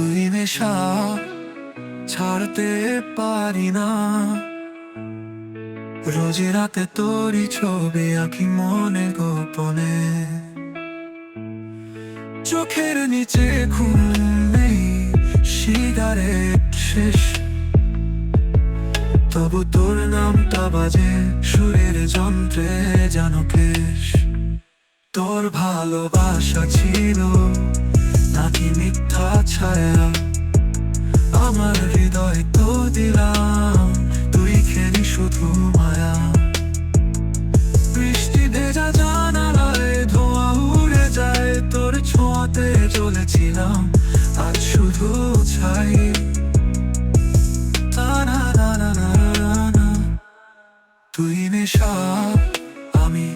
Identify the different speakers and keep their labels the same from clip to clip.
Speaker 1: তুই নেশা ছাড়তে পারি না। রোজ রাতে তোরই ছবি আঁকি মনে গোপনে। চোখের নিচে ঘুম নেই, সিগারেট শেষ। তবু তোর নামটা বাজে, সুরের যন্ত্রে যেন কেশ। তোর ভালোবাসা ছিল নাকি মিথ্যা ছায়া। আমার হৃদয় তো দিলাম, তুই খেলি শুধু মায়া। বৃষ্টি ভেজা জানালায়, ধোঁয়া উড়ে যায়, তোর ছোঁয়াতে চলেছিলাম, আজ শুধু ছাই। তুই নেশা, আমি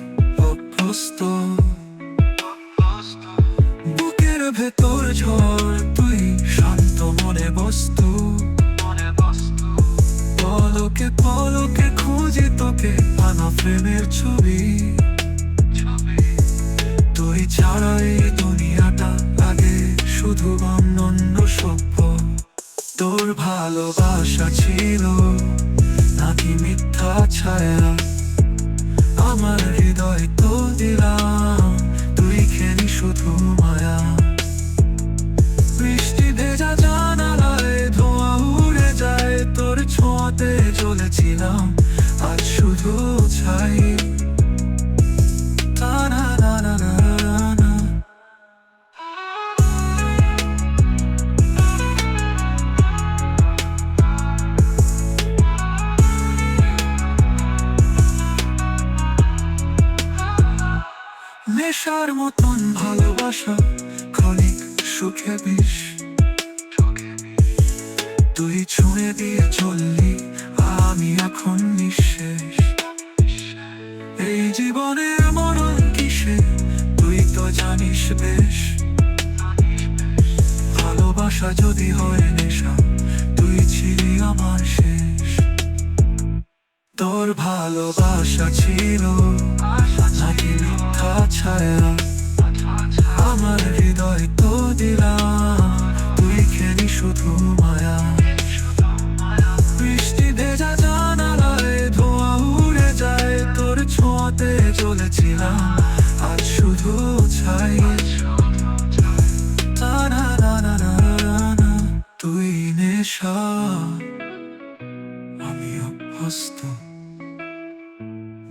Speaker 1: পলকে পলকে খুঁজি তোকে, আনা প্রেমের ছবি। তুই ছাড়াই দুনিয়াটা লাগে শুধু অনন্য সভ্য। তোর ভালোবাসা ছিল, নাকি মিথ্যা ছায়া? আমার হৃদয় তো দিলাম, তুই খেলি শুধু নেশার মতন ভালোবাসা ক্ষণিক সুখে বিষ। তুই ছুঁয়ে দিয়ে চললি, আমি এখন নিঃশেষ। এই জীবনের মরণ কিসে, তুই তো জানিস বেশ। ভালোবাসা যদি হয় নেশা, তুই ছিলি আমার শেষ। তোর ভালোবাসা ছিল নাকি মিথ্যা ছায়া আমার হৃদয় তো দিলাম তুই খেলি শুধু মায়া। বৃষ্টি ভেজা জানালায় ধোঁয়া উড়ে যায়, তোর ছোঁয়াতে চলেছিলাম, আজ শুধু ছাই। তুই নেশা আমি অভ্যস্ত।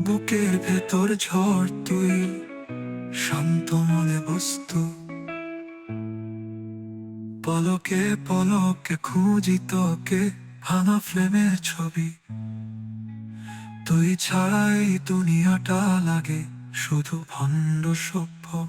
Speaker 1: বুকের ভেতর ঝড়, তুই শান্ত মনে বস্তু। পলকে পলকে, খুঁজি তোকে, ভাঙা ফ্রেমের ছবি। তুই ছাড়াই দুনিয়াটা লাগে, শুধু ভণ্ড সভ্য।